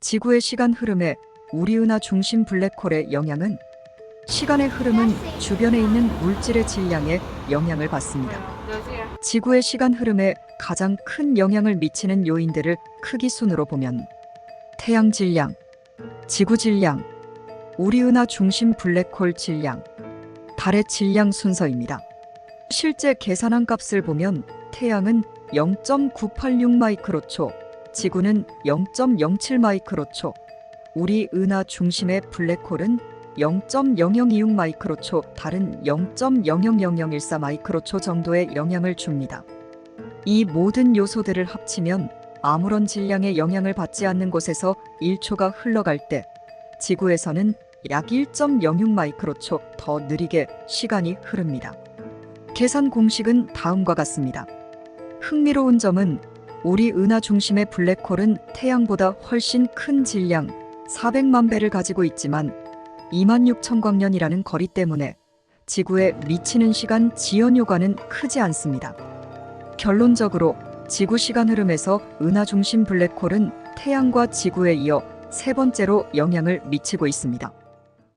지구의 시간 흐름에 우리 은하 중심 블랙홀의 영향은 시간의 흐름은 주변에 있는 물질의 질량에 영향을 받습니다. 지구의 시간 흐름에 가장 큰 영향을 미치는 요인들을 크기 순으로 보면 태양 질량, 지구 질량, 우리 은하 중심 블랙홀 질량, 달의 질량 순서입니다. 실제 계산한 값을 보면 태양은 0.986 마이크로초, 지구는 0.07 마이크로초, 우리 은하 중심의 블랙홀은 0.0026 마이크로초, 달은 0.000014 마이크로초 정도의 영향을 줍니다. 이 모든 요소들을 합치면 아무런 질량의 영향을 받지 않는 곳에서 1초가 흘러갈 때 지구에서는 약 1.06 마이크로초 더 느리게 시간이 흐릅니다. 계산 공식은 다음과 같습니다. 흥미로운 점은 우리 은하 중심의 블랙홀은 태양보다 훨씬 큰 질량 400만 배를 가지고 있지만 2만 6천 광년이라는 거리 때문에 지구에 미치는 시간 지연 효과는 크지 않습니다. 결론적으로 지구 시간 흐름에서 은하 중심 블랙홀은 태양과 지구에 이어 세 번째로 영향을 미치고 있습니다.